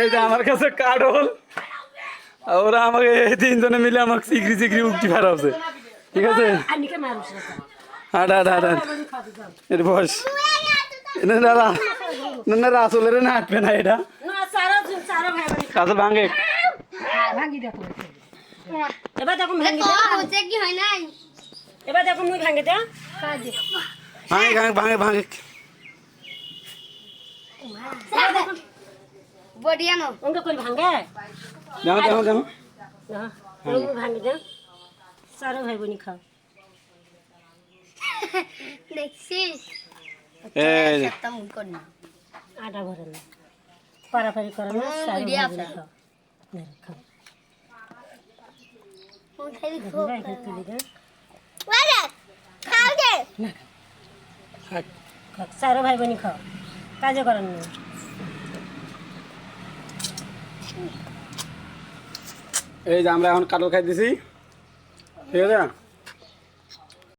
এই যে আমার কাছে কাঠল ওরা আমাকে তিনজনে মিলে আমাকে চিকরি চিকরি উক্তি ফেরাচ্ছে ঠিক আছে? হাট হাট হাট এর বস না দাদা না। না রাসুলের না হাঁটবে না এটা। রাসুল ভাঙে। এবার দেখো ভাঙি কি হয় নাই? এবার দেখো মুই ভাঙে দে ভাঙে ভাঙে ভাঙে। ভাঙে বডিয়ানো। অঙ্ক করে ভাঙে? দেখো দেখো দেখো। না মুই ভাঙি দে। সারা ভাই বোনি খাও। দেখছিস? এই মুখ কর না। আটা ভরে না। পারাপারি করে না সারা ভাই বোনি খাও। নে, খাও। খাও দে। থাক। খাও সারা ভাই বোনি খাও। কাজে করেন না এই যে আমরা এখন কাটল খাই দিছি ঠিক আছে?